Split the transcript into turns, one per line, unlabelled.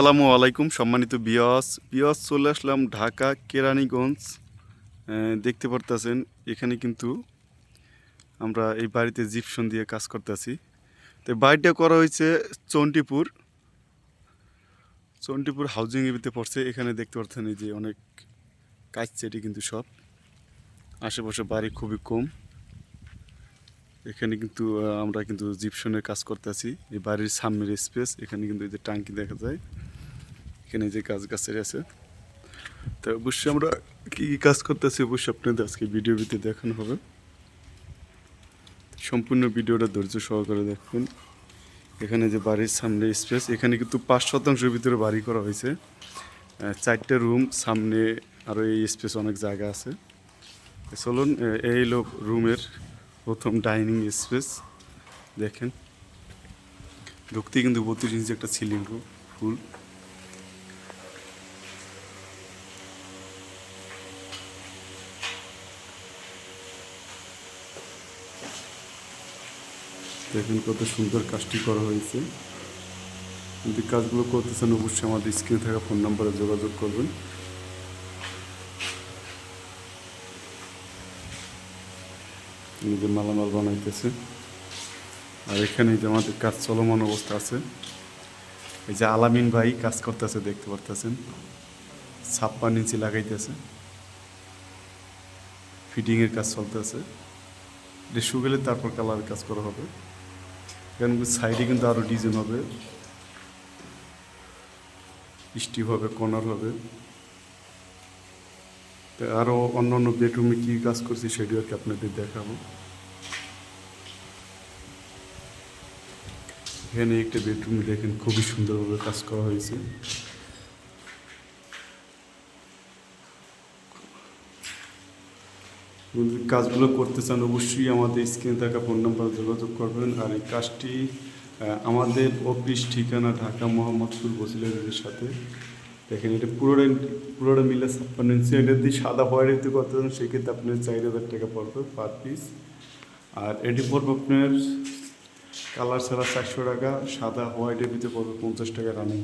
আসসালামু আলাইকুম, সম্মানিত বিয়স। বিয়স, চলে আসলাম ঢাকা, কেরানীগঞ্জ। দেখতে পারতেছেন, এখানে কিন্তু আমরা এই বাড়িতে জিপসন দিয়ে কাজ করতেছি। তো বাড়িটা করা হয়েছে চন্টিপুর চন্টিপুর হাউজিং এবিতে পড়ছে। এখানে দেখতে পাচ্ছেন এই যে অনেক কাজ চেটি কিন্তু সব। আশেপাশে বাড়ি খুবই কম। এখানে কিন্তু আমরা কিন্তু জিপসনের কাজ করতেছি। এই বাড়ির সামনের স্পেস এখানে কিন্তু এই যে টাঙ্কি দেখা যায়। এখানে যে গাছ গাছের আছে। তো অবশ্যই আমরা কী কী কাজ করতেছি অবশ্যই আপনাদের আজকে ভিডিও ভিতরে দেখানো হবে। সম্পূর্ণ ভিডিওটা ধৈর্য সহকারে দেখবেন। এখানে যে বাড়ির সামনে স্পেস এখানে কিন্তু পাঁচ শতাংশের ভিতরে বাড়ি করা হয়েছে। চারটে রুম সামনে আরও এই স্পেস অনেক জায়গা আছে। চলুন এই হলো রুমের প্রথম ডাইনিং স্পেস দেখেন। ঢুকতে কিন্তু বত্রিশ ইঞ্চি একটা সিলিং রুম ফুল দেখেন কত সুন্দর কাজটি করা হয়েছে। যদি কাজগুলো করতেছেন অবশ্যই আমাদের স্ক্রিনে থাকা ফোন নাম্বারে যোগাযোগ করবেন। যে মালামাল বানাইতেছে। আর এখানে যে আমাদের কাজ চলমান অবস্থা আছে। এই যে আলামিন ভাই কাজ করতেছে, দেখতে পারতেছেন। ছাপ্পান্ন ইঞ্চি লাগাইতেছে। ফিটিংয়ের কাজ চলতেছে। এটা শুকালে তারপর কালার কাজ করা হবে। এখানে সাইডে কিন্তু আরও ডিজাইন হবে। স্টিভ হবে, কর্নার হবে। আরও অন্য অন্য বেডরুমে কী কাজ করছি সেটি আর কি আপনাদের দেখাবো। এখানে একটা বেডরুম দেখেন, খুবই সুন্দরভাবে কাজ করা হয়েছে। কাজগুলো করতে চান, অবশ্যই আমাদের স্ক্রিনে থাকা ফোন নাম্বারে যোগাযোগ করবেন। আর এই কাজটি আমাদের অফিস ঠিকানা ঢাকা মোহাম্মদপুর বসিলের সাথে। দেখেন, এটা পুরোটা পুরোটা মিলে ছাপ্পান্ন ইঞ্চি। এটা দিয়ে সাদা হোয়াইট যদি করতে চান, সেক্ষেত্রে আপনার চার হাজার টাকা পড়বে পার পিস। আর এটি পড়বে আপনার কালার ছাড়া চারশো টাকা, সাদা হোয়াইটের ভিতরে পড়বে পঞ্চাশ টাকা রানিং